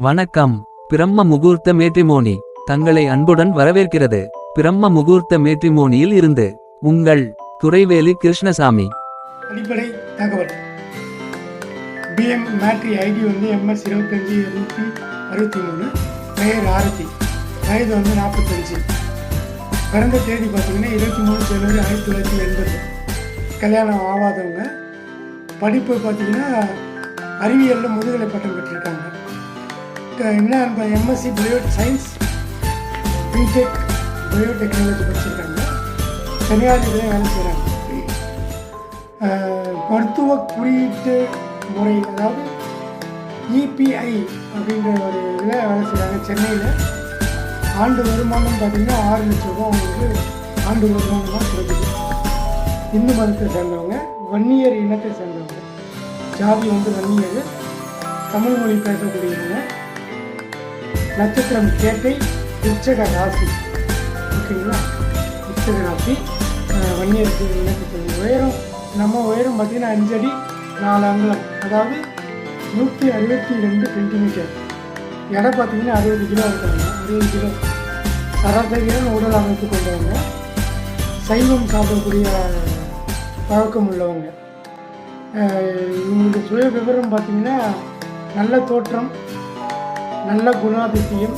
வணக்கம். பிரம்ம முகூர்த்த மேட்ரிமோனி தங்களை அன்புடன் வரவேற்கிறது. பிரம்ம முகூர்த்த மேட்ரிமோனியில் இருந்து உங்கள் துரைவேலு கிருஷ்ணசாமி. அடிப்படை தகவல். பிஎம் மேட்ரி ஐடி வந்து எம்எஸ் இருபத்தஞ்சி இருநூற்றி அறுபத்தி மூணு பெயர் ஆரத்தி வயது வந்து நாற்பத்தஞ்சு. பிறந்த தேதி பார்த்தீங்கன்னா இருபத்தி மூணு ஜனவரி ஆயிரத்தி தொள்ளாயிரத்தி எண்பது. கல்யாணம் ஆகாதவங்க. படிப்பு பார்த்தீங்கன்னா அறிவியலில் முதுகலை பட்டம் பெற்றிருக்காங்க. என்ன நம்ம MSc bio science BTech biotechnology படிச்சிருக்காங்க. தனியார் இதில் வேலை செய்கிறாங்க மருத்துவ குறியீட்டு முறை அதாவது இபிஐ அப்படின்ற ஒரு இதில் வேலை செய்கிறாங்க சென்னையில். ஆண்டு வருமானம் பார்த்தீங்கன்னா ஆறு லட்சம் ரூபா அவங்களுக்கு ஆண்டு வருமானமாக கிடைக்குது. இந்து மதத்தை சேர்ந்தவங்க வன்னியர் இனத்தை சேர்ந்தவங்க. ஜாதி வந்து வன்னியர். தமிழ் மொழி பேசக்கூடியவங்க. நட்சத்திரம் கேட்டை உச்சக ராசி. ஓகேங்களா? உச்சக ராசி. வன்னியருக்கு இனத்துக்கு உயரம் நம்ம உயரம் பார்த்தீங்கன்னா அஞ்சடி நாலு அங்குலம். அதாவது நூற்றி அறுபத்தி ரெண்டு சென்டிமீட்டர் எடை பார்த்தீங்கன்னா அறுபது கிலோ இருக்காங்க. அறுபது கிலோ. சராசரியான உடல் அமைப்பு கொண்டவங்க. சைவம் சாப்பிடக்கூடிய பழக்கம் உள்ளவங்க. இவங்களுக்கு சுய விவரம் பார்த்தீங்கன்னா நல்ல தோற்றம் நல்ல குணாதிசயம்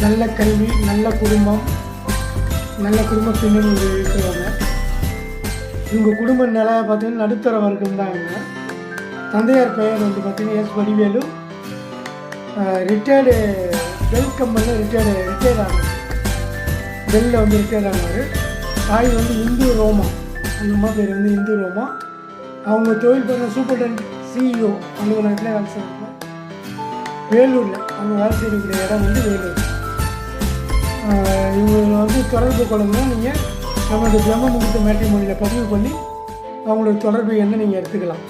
நல்ல கல்வி நல்ல குடும்பம் நல்ல குடும்ப பின்னணி இருக்கிறவங்க இவங்க குடும்ப நிலையை பார்த்தீங்கன்னா நடுத்தர வர்க்கம் தான் இவங்க. தந்தையார் பெயர் வந்து பார்த்தீங்கன்னா எஸ். வடிவேலு. ரிட்டையர்டு பெல் கம்பெனியில் ரிட்டையர்டு ரிட்டையர்ட் ஆனார். பெல்லில் வந்து ரிட்டையர் ஆனார். தாய் வந்து இந்து ரோமா. அந்த அம்மா பேர் வந்து இந்து ரோமா. அவங்க தொழில் பண்ண சூப்பர்டென்ட் சிஇஓ அலுவலகத்தில் வேலை செய்கிறாங்க வேலூரில். அவங்க வேலை செய்யக்கூடிய இடம் வந்து வேலூர். இவங்களை வந்து தொடர்பு கொள்ளணும்னா நீங்கள் நம்மளுடைய பிரம்ம முகூர்த்த மேட்டை மொழியில் பதிவு பண்ணி அவங்களோட தொடர்பு என்ன நீங்கள் எடுத்துக்கலாம்.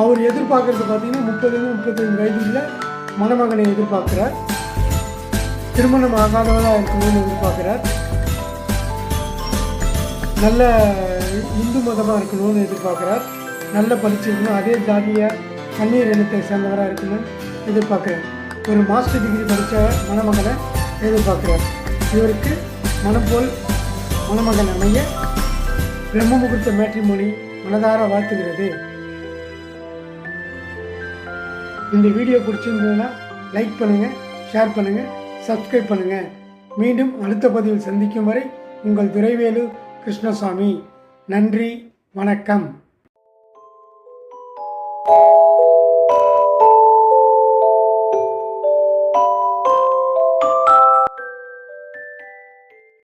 அவர் எதிர்பார்க்குறது பார்த்தீங்கன்னா முப்பதுலேருந்து முப்பத்தஞ்சு வயதுல மணமகனை எதிர்பார்க்குறார். திருமணம் ஆகாதவராக இருக்கணும்னு எதிர்பார்க்குறார். நல்ல இந்து மதமாக இருக்கணும்னு எதிர்பார்க்குறார். நல்ல படிச்சிருக்கணும். அதே ஜாதிய கண்ணீர் இனத்தை சேர்ந்தவராக இருக்கணும்னு எதிர்பார்க்குறார் ஒரு மாஸ்டர் டிகிரி படித்த மணமகனை எதிர்பார்க்குறார் இவருக்கு மனம் போல் மணமகன் அமைய பிரம்ம முகூர்த்த மேட்ரிமோனி மனதார வாழ்த்துகிறது. இந்த வீடியோ பிடிச்சிருந்ததுன்னா லைக் பண்ணுங்கள் ஷேர் பண்ணுங்கள் சப்ஸ்கிரைப் பண்ணுங்கள் மீண்டும் அடுத்த பதிவில் சந்திக்கும் வரை உங்கள் துரைவேலு கிருஷ்ணசாமி. நன்றி வணக்கம்.